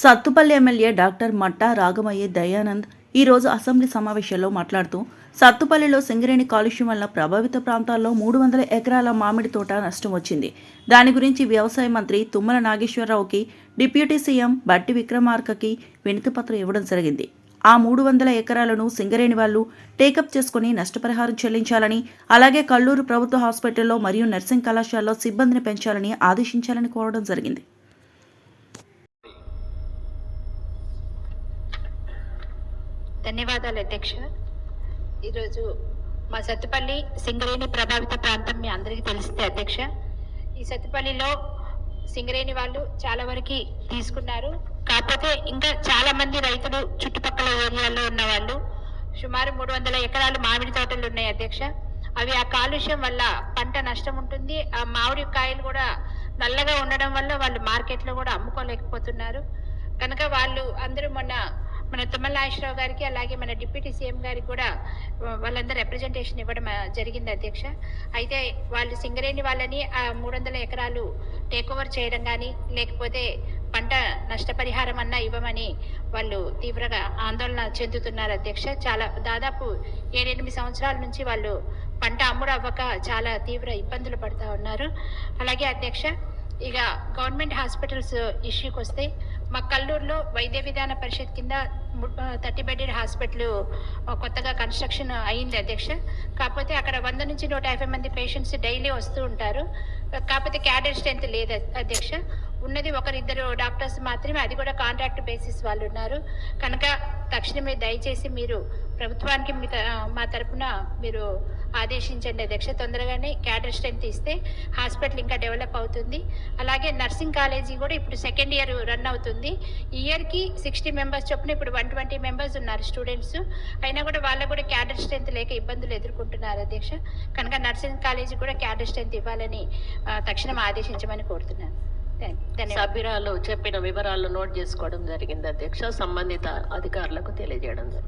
Sathupalli MLA doctor Matta Ragamayi Dayanand ఈ రోజు assembly సమావేశంలో మాట్లాడుతూ సత్తుపల్లిలో సింగరేణి కాలుష్యం వల్ల ప్రభావిత ప్రాంతాల్లో మూడు వందల ఎకరాల మామిడి తోట నష్టం వచ్చింది. దాని గురించి వ్యవసాయ మంత్రి తుమ్మల నాగేశ్వరరావుకి డిప్యూటీ సీఎం బట్టి విక్రమార్కకి వినతిపత్రం ఇవ్వడం జరిగింది. ఆ మూడు వందల ఎకరాలను సింగరేణి వాళ్ళు టేకప్ చేసుకుని నష్టపరిహారం చెల్లించాలని అలాగే కల్లూరు ప్రభుత్వ హాస్పిటల్లో మరియు నర్సింగ్ కళాశాలలో సిబ్బందిని పెంచాలని ఆదేశించాలని కోరడం జరిగింది. ధన్యవాదాలు అధ్యక్ష. ఈరోజు మా సత్తుపల్లి సింగరేణి ప్రభావిత ప్రాంతం మీ అందరికీ తెలిసిందే అధ్యక్ష. ఈ సత్తుపల్లిలో సింగరేణి వాళ్ళు చాలా వరకు తీసుకున్నారు. కాకపోతే ఇంకా చాలా మంది రైతులు చుట్టుపక్కల ఏరియాల్లో ఉన్న వాళ్ళు సుమారు మూడు వందల ఎకరాలు మామిడి తోటలు ఉన్నాయి అధ్యక్ష. అవి ఆ కాలుష్యం వల్ల పంట నష్టం ఉంటుంది. ఆ మామిడి కాయలు కూడా నల్లగా ఉండడం వల్ల వాళ్ళు మార్కెట్లో కూడా అమ్ముకోలేకపోతున్నారు. కనుక వాళ్ళు అందరూ మొన్న మన తుమ్మల గారికి అలాగే మన డిప్యూటీ సీఎం గారికి కూడా వాళ్ళందరూ రిప్రజెంటేషన్ ఇవ్వడం జరిగింది అధ్యక్ష. అయితే వాళ్ళు సింగరేణి వాళ్ళని ఆ మూడు వందల ఎకరాలు టేక్ ఓవర్ చేయడం కానీ లేకపోతే పంట నష్టపరిహారం అన్నా ఇవ్వమని వాళ్ళు తీవ్రంగా ఆందోళన చెందుతున్నారు అధ్యక్ష. చాలా దాదాపు ఏడెనిమిది సంవత్సరాల నుంచి వాళ్ళు పంట అమ్ముడు అవ్వక చాలా తీవ్ర ఇబ్బందులు పడుతూ ఉన్నారు. అలాగే అధ్యక్ష ఇక గవర్నమెంట్ హాస్పిటల్స్ ఇష్యూకి వస్తే మా కల్లూరులో వైద్య విధాన పరిషత్ కింద థర్టీ బెడెడ్ హాస్పిటల్ కొత్తగా కన్స్ట్రక్షన్ అయింది అధ్యక్ష. కాకపోతే అక్కడ వంద నుంచి నూట యాభై మంది పేషెంట్స్ డైలీ వస్తూ ఉంటారు. కాకపోతే క్యాడర్ స్ట్రెంత్ లేదు అధ్యక్ష. ఉన్నది ఒకరిద్దరు డాక్టర్స్ మాత్రమే. అది కూడా కాంట్రాక్ట్ బేసిస్ వాళ్ళు ఉన్నారు కనుక తక్షణమే దయచేసి మీరు ప్రభుత్వానికి మీ త- మా తరపున మీరు ఆదేశించండి. అధ్యక్ష తొందరగానే క్యాడర్ స్ట్రెంత్ ఇస్తే హాస్పిటల్ ఇంకా డెవలప్ అవుతుంది. అలాగే నర్సింగ్ కాలేజీ కూడా ఇప్పుడు సెకండ్ ఇయర్ రన్ అవుతుంది. ఇయర్కి సిక్స్టీ మెంబర్స్ చొప్పున ఇప్పుడు వన్ ట్వంటీ మెంబర్స్ ఉన్నారు స్టూడెంట్స్. అయినా కూడా వాళ్ళకు కూడా క్యాడర్ స్ట్రెంత్ లేక ఇబ్బందులు ఎదుర్కొంటున్నారు అధ్యక్ష. కనుక నర్సింగ్ కాలేజీ కూడా క్యాడర్ స్ట్రెంత్ ఇవ్వాలని తక్షణం ఆదేశించమని కోరుతున్నాను. థాంక్- సభ్యురాలు చెప్పిన వివరాలు నోట్ చేసుకోవడం జరిగింది. అధ్యక్ష సంబంధిత అధికారులకు తెలియజేయడం జరిగింది.